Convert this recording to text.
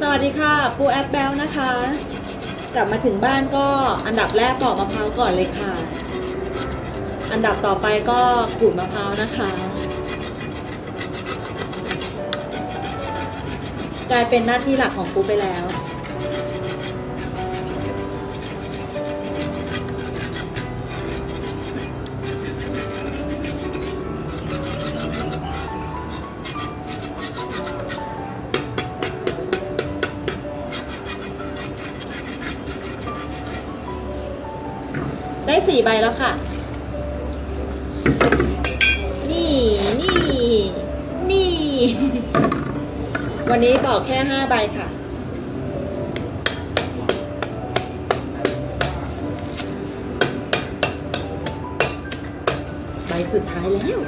สวัสดีค่ะ ปูแอปแบลนะคะ กลับมาถึงบ้านก็อันดับแรกปอกมะพร้าวก่อนเลยค่ะ อันดับต่อไปก็ขูดมะพร้าวนะคะ กลายเป็นหน้าที่หลักของปูไปแล้ว ได้สี่ใบแล้วค่ะ นี่นี่นี่ วันนี้บอกแค่ห้าใบค่ะใบสุดท้ายแล้ว